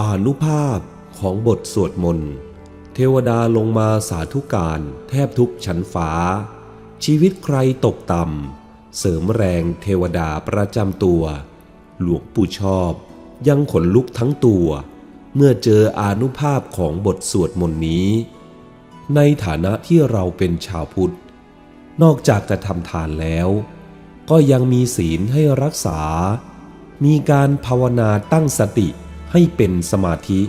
อานุภาพของบทสวดมนต์ เทวดาลงมาสาธุการแทบทุกชั้นฟ้า ชีวิตใครตกต่ำ เสริมแรงเทวดาประจำตัว หลวงปู่ชอบยังขนลุกทั้งตัว เมื่อเจออานุภาพของบทสวดมนต์นี้ ในฐานะที่เราเป็นชาวพุทธ นอกจากจะทำทานแล้ว ก็ยังมีศีลให้รักษา มีการภาวนาตั้งสติ ให้เป็นสมาธิ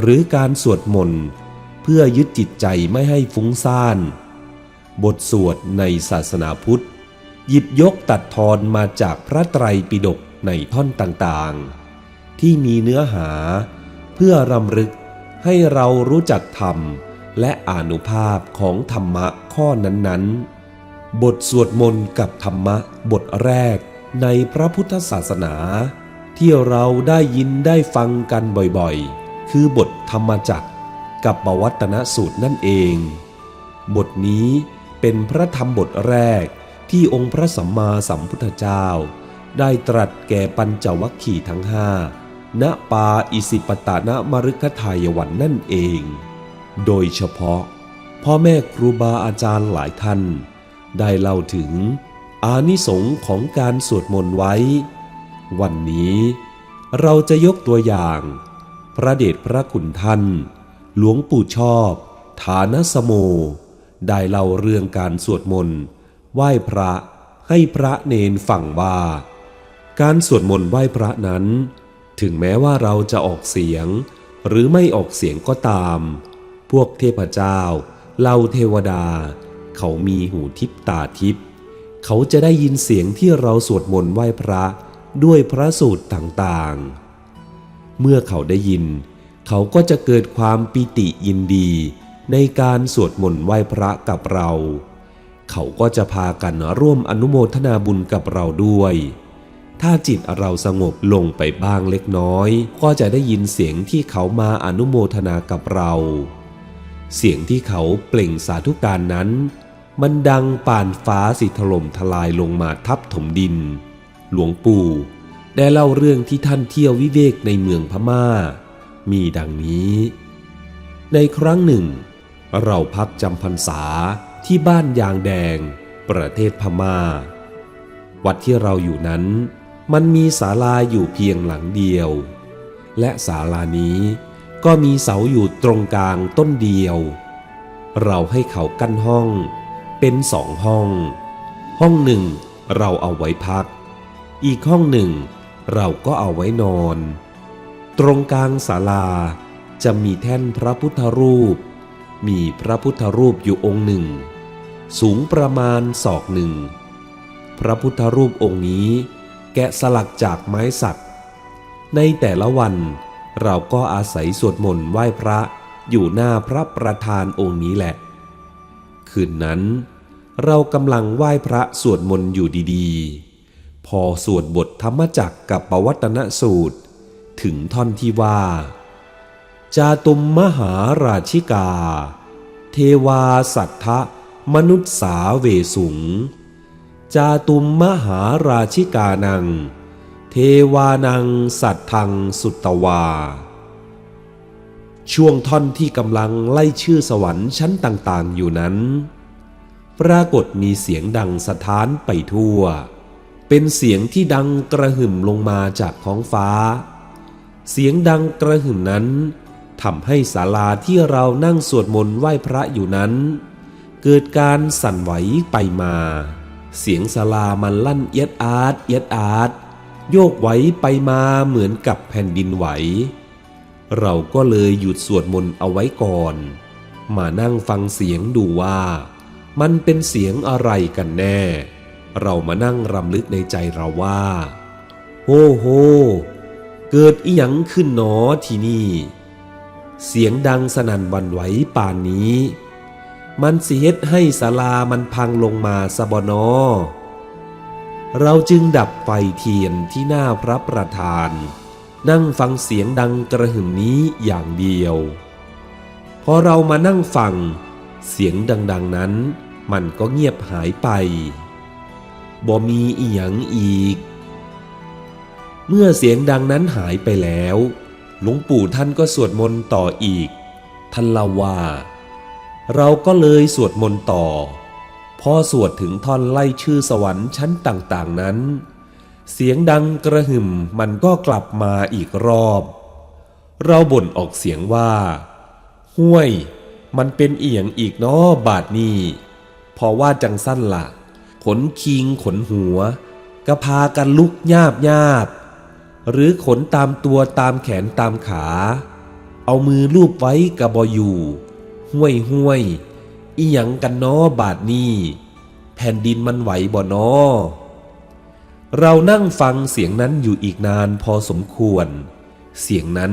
หรือการสวดมนต์เพื่อยึดจิตใจไม่ให้ฟุ้งซ่าน บทสวดในศาสนาพุทธ หยิบยกตัดทอนมาจากพระไตรปิฎกในท่อนต่างๆ ที่มีเนื้อหาเพื่อรำลึกให้เรารู้จักธรรมและอนุภาพของธรรมะข้อนั้นๆ บทสวดมนต์กับธรรมะบทแรกในพระพุทธศาสนา ที่เราได้ยินได้ฟังกันบ่อยๆ คือบทธรรมจักรกับปวัตนสูตรนั่นเอง บทนี้เป็นพระธรรมบทแรกที่องค์พระสัมมาสัมพุทธเจ้า ได้ตรัสแก่ปัญจวัคคีย์ทั้งห้าณปาอิสิปตานมฤคทายวันนั่นเอง โดยเฉพาะ พ่อแม่ครูบาอาจารย์หลายท่าน ได้เล่าถึงอานิสงส์ของการสวดมนต์ไว้ วันนี้เราจะยกตัวอย่าง พระเดชพระคุณท่าน หลวงปู่ชอบ ฐานสโม ได้เล่าเรื่องการสวดมนต์ไหว้พระให้พระเนนฟังว่า การสวดมนต์ไหว้พระนั้น ถึงแม้ว่าเราจะออกเสียง หรือไม่ออกเสียงก็ตาม พวกเทพเจ้าเหล่าเทวดา เขามีหูทิพตาทิพเขาจะได้ยินเสียงที่เราสวดมนต์ไหว้พระ ด้วยพระสูตรต่างๆ เมื่อเขาได้ยิน เขาก็จะเกิดความปิติยินดีในการสวดมนต์ไหว้พระกับเรา เขาก็จะพากันร่วมอนุโมทนาบุญกับเราด้วย ถ้าจิตเราสงบลงไปบ้างเล็กน้อย ก็จะได้ยินเสียงที่เขามาอนุโมทนากับเรา เสียงที่เขาเปล่งสาธุการนั้น มันดังป่านฟ้าสิถล่มทลายลงมาทับถมดิน หลวงปู่ได้เล่าเรื่องที่ท่านเที่ยววิเวกในเมืองพม่า มีดังนี้ ในครั้งหนึ่ง เราพักจำพรรษาที่บ้านยางแดง ประเทศพม่า วัดที่เราอยู่นั้น มันมีศาลาอยู่เพียงหลังเดียว และศาลานี้ก็มีเสาอยู่ตรงกลางต้นเดียว เราให้เขากั้นห้อง เป็นสองห้อง ห้องหนึ่งเราเอาไว้พัก อีกห้องหนึ่งเราก็เอาไว้นอน ตรงกลางศาลาจะมีแท่นพระพุทธรูป มีพระพุทธรูปอยู่องค์หนึ่ง สูงประมาณศอกหนึ่ง พระพุทธรูปองค์นี้แกะสลักจากไม้สัก ในแต่ละวันเราก็อาศัยสวดมนต์ไหว้พระอยู่หน้าพระประธานองค์นี้แหละ คืนนั้น เรากำลังไหว้พระสวดมนต์อยู่ดีๆ พอสวดบทธรรมจักกับปวัตนสูตร ถึงท่อนที่ว่า จาตุมมหาราชิกา เทวาสัทธะมนุษสาเวสุง จาตุมมหาราชิกานัง เทวานังสัตทังสุตตวา ช่วงท่อนที่กำลังไล่ชื่อสวรรค์ชั้นต่างๆอยู่นั้น ปรากฏมีเสียงดังสะท้านไปทั่ว เป็นเสียงที่ดังกระหึ่มลงมาจากท้องฟ้า เสียงดังกระหึ่มนั้นทำให้ศาลาที่เรานั่งสวดมนต์ไหว้พระอยู่นั้น เกิดการสั่นไหวไปมา เสียงศาลามันลั่นเอียดอาร์ตเอียดอาร์ตโยกไหวไปมาเหมือนกับแผ่นดินไหว เราก็เลยหยุดสวดมนต์เอาไว้ก่อน มานั่งฟังเสียงดูว่า มันเป็นเสียงอะไรกันแน่ เรามานั่งรำลึกในใจเราว่าโฮโฮเกิดอีหยังขึ้นหนอที่นี่ เสียงดังสนั่นวันไหวป่านนี้ มันเสิเฮ็ดให้ศาลามันพังลงมาสะบนอ เราจึงดับไฟเทียนที่หน้าพระประธาน นั่งฟังเสียงดังกระหึ่มนี้อย่างเดียว พอเรามานั่งฟัง เสียงดัง ๆนั้นมันก็เงียบหายไป บ่มีอีหยังอีก เมื่อเสียงดังนั้นหายไปแล้ว หลวงปู่ท่านก็สวดมนต์ต่ออีก ท่านเล่าว่า เราก็เลยสวดมนต์ต่อ พอสวดถึงท่อนไล่ชื่อสวรรค์ชั้นต่างๆนั้น เสียงดังกระหึ่มมันก็กลับมาอีกรอบ เราบ่นออกเสียงว่าห้วย มันเป็นเอียงอีกเนาะบาทนี้พอว่าจังสั้นละ่ะ ขนคิงขนหัวก็พากันลุกยาบยาบ หรือขนตามตัวตามแขนตามขา เอามือลูบไว้กระบอยู่ ห้วยห้วยอีหยังกันน้อบาทนี้แผ่นดินมันไหวบ่นอเรานั่งฟังเสียงนั้นอยู่อีกนานพอสมควร เสียงนั้น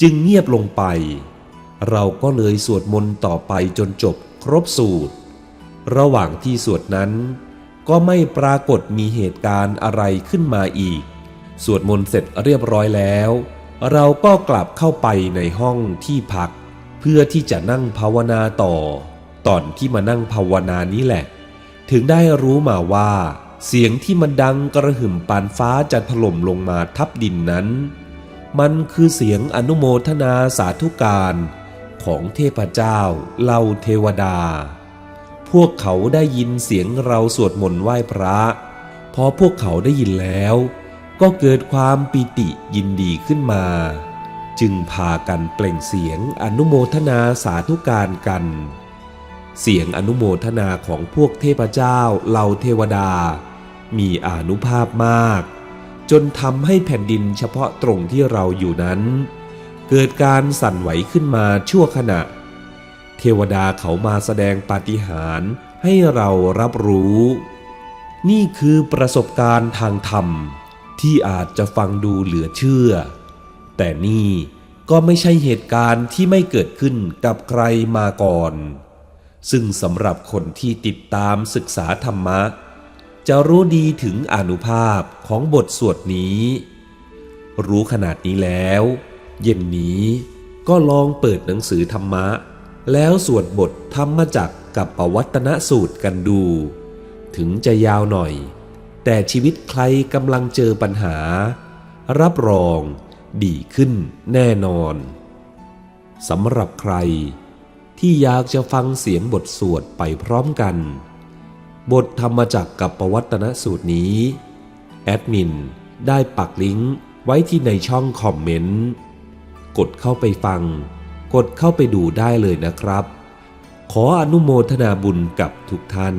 จึงเงียบลงไป เราก็เลยสวดมนต์ต่อไปจนจบครบสูตร ระหว่างที่สวดนั้น ก็ไม่ปรากฏมีเหตุการณ์อะไรขึ้นมาอีก สวดมนต์เสร็จเรียบร้อยแล้ว เราก็กลับเข้าไปในห้องที่พัก เพื่อที่จะนั่งภาวนาต่อ ตอนที่มานั่งภาวนานี้แหละ ถึงได้รู้มาว่า เสียงที่มันดังกระหึ่มปานฟ้าจะถล่มลงมาทับดินนั้น มันคือเสียงอนุโมทนาสาธุการของเทพเจ้าเหล่าเทวดา วกเขาได้ยินเสียงเราสวดมนต์ไหว้พระ พอพวกเขาได้ยินแล้ว ก็เกิดความปิติยินดีขึ้นมา จึงพากันเปล่งเสียงอนุโมทนาสาธุการกัน เสียงอนุโมทนาของพวกเทพเจ้าเหล่าเทวดา มีอนุภาพมาก จนทำให้แผ่นดินเฉพาะตรงที่เราอยู่นั้น เกิดการสั่นไหวขึ้นมาชั่วขณะ ทวดาเขามาแสดงปาฏิหาริย์ให้เรารับรู้ นี่คือประสบการณ์ทางธรรมที่อาจจะฟังดูเหลือเชื่อ แต่นี่ก็ไม่ใช่เหตุการณ์ที่ไม่เกิดขึ้นกับใครมาก่อน ซึ่งสำหรับคนที่ติดตามศึกษาธรรมะ จะรู้ดีถึงอนุภาพของบทสวดนี้ รู้ขนาดนี้แล้ว เย็นนี้ก็ลองเปิดหนังสือธรรมะ แล้วสวดบทธรรมจักรกับปวัตนสูตรกันดู ถึงจะยาวหน่อย แต่ชีวิตใครกำลังเจอปัญหา รับรองดีขึ้นแน่นอนสำหรับใคร ที่อยากจะฟังเสียงบทสวดไปพร้อมกัน บทธรรมจักรกับปวัตนสูตรนี้ แอดมินได้ปักลิงก์ไว้ที่ในช่องคอมเมนต์ กดเข้าไปฟัง กดเข้าไปดูได้เลยนะครับ ขออนุโมทนาบุญกับทุกท่าน